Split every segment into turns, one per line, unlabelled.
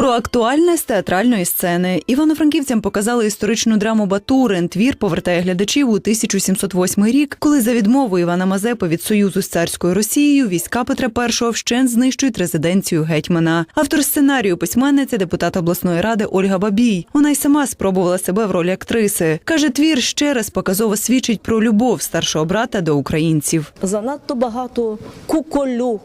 Про актуальне з театральної сцени івано-франківцям показали історичну драму Батурин. Твір повертає глядачів у 1708 рік, коли за відмову Івана Мазепи від союзу з царською Росією війська Петра І вщент знищують резиденцію гетьмана. Автор сценарію письменниця, депутат обласної ради Ольга Бабій. Вона й сама спробувала себе в ролі актриси. каже, твір ще раз показово свідчить про любов старшого брата до українців.
Занадто багато куколю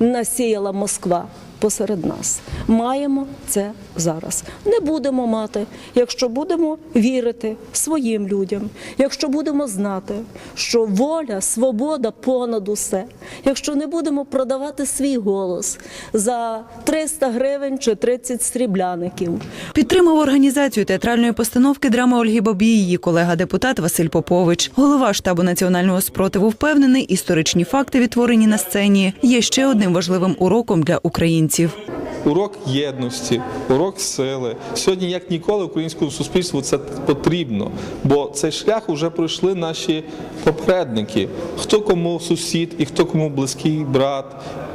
насіяла Москва посеред нас. Маємо це зараз. Не будемо мати, якщо будемо вірити своїм людям, якщо будемо знати, що воля, свобода понад усе, якщо не будемо продавати свій голос за 300 гривень чи 30 срібляників.
Підтримав організацію театральної постановки драми Ольги Бабій її колега-депутат Василь Попович. Голова штабу національного спротиву впевнений, історичні факти, відтворені на сцені, є ще одним важливим уроком для українців.
Урок єдності, урок сили. Сьогодні, як ніколи, українському суспільству це потрібно, бо цей шлях вже пройшли наші попередники. Хто кому сусід і хто кому близький брат.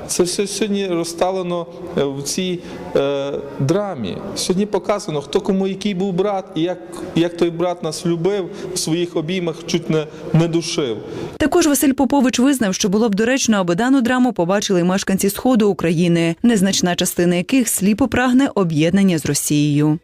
Це все сьогодні розставлено е, в цій е, драмі. Сьогодні показано, хто кому який був брат, і як, як той брат нас любив в своїх обіймах, чуть не, не душив.
Також Василь Попович визнав, що було б доречно, аби дану драму побачили мешканці сходу України, незначна частина яких сліпо прагне об'єднання з Росією.